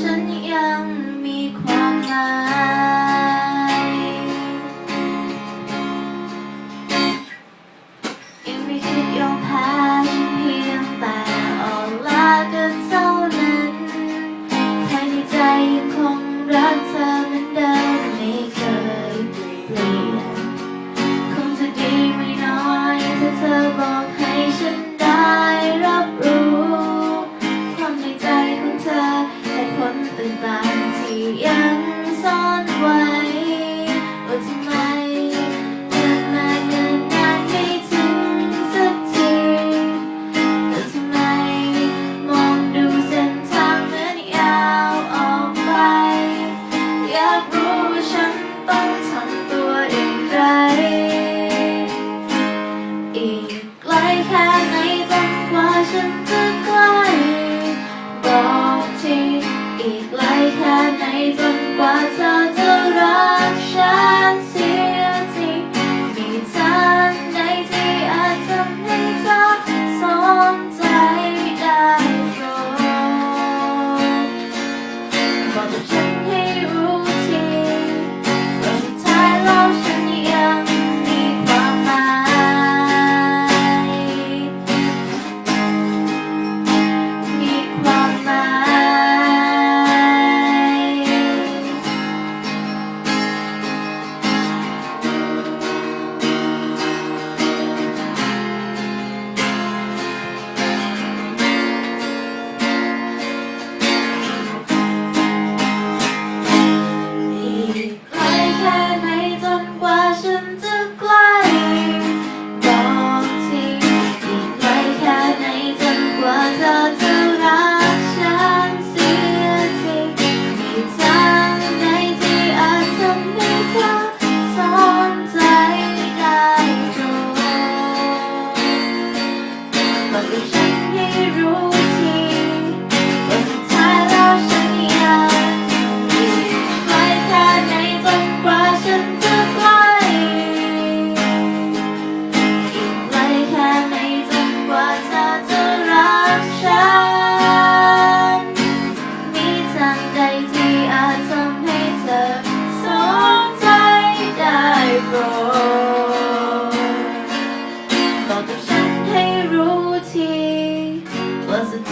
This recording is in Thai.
ฉันยังมีความหมายยังไม่คิดยอมแพ้ฉันเพียงแต่อ่อนล้ากันเท่านั้นภายในใจยังคงรักเธอเหมือนเดิมไม่เคยเปลี่ยนคงจะดีไม่น้อยถ้าเธอบอกให้ฉัน ต่างๆที่ยังซ่อนไว้ว่าทำไมเดินมาเดินนานไม่ถึงสักทีแต่ทำไมมองดูเส้นทางเหมือนยาวออกไป อยากรู้ว่าฉันต้องทำตัวอย่างไรอีกไกลแค่ไหนจนกว่าฉันจะ จน บอกกับฉันให้รู้ทีว่าสุด